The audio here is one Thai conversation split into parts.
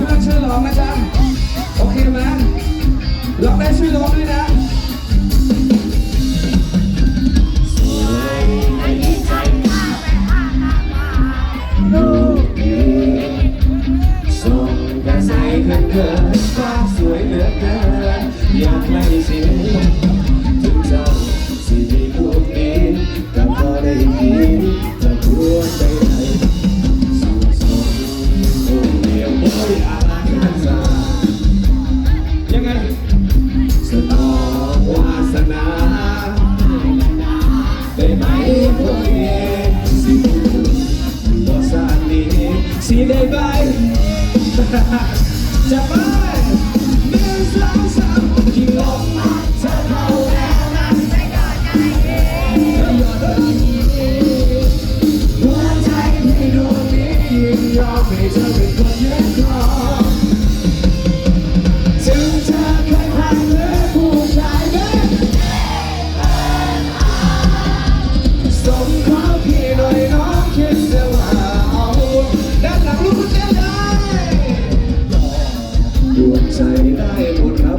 เพื่อนช่วหรองนะจ้าโอเคไหมร้อกได้ช่วยหลองด้วยนะเกิดฟ้าสวยเหลือเกินอยากไล่เสีย สีได้ไหมจะไปหนึ่งสองสามที่ลมาเธอเข้แล้วนะไม่อดได้ไม่อดได้หัวใจที่ดวงนี้ยอมให้เธอเป็นคน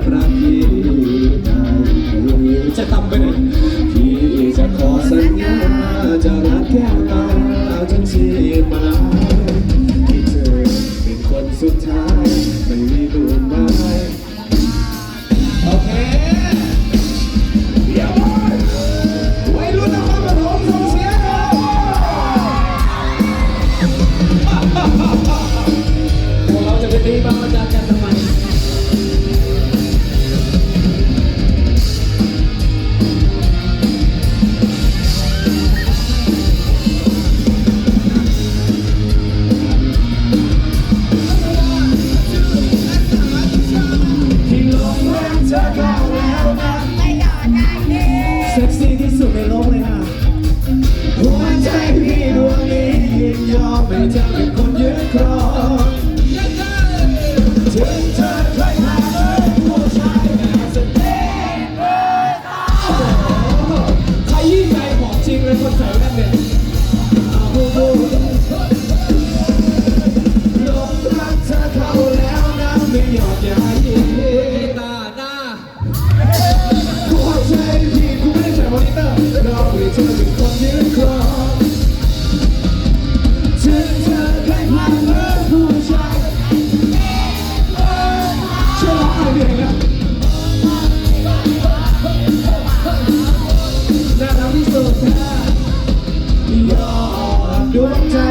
abraço. ให้เธอเป็คนยืนครงถึเธอเคยผ่าเมื่อวายเชื่อว่าอะไรเนี่ยะน่ารักที่สุดนะย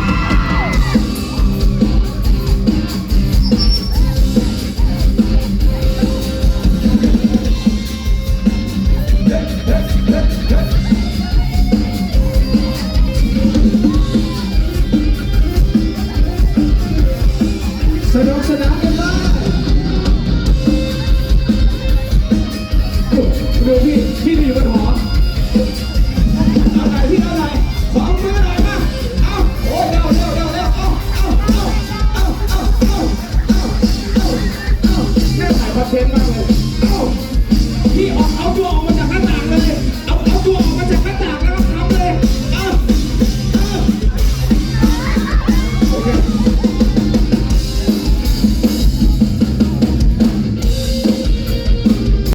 Ven, Manuel.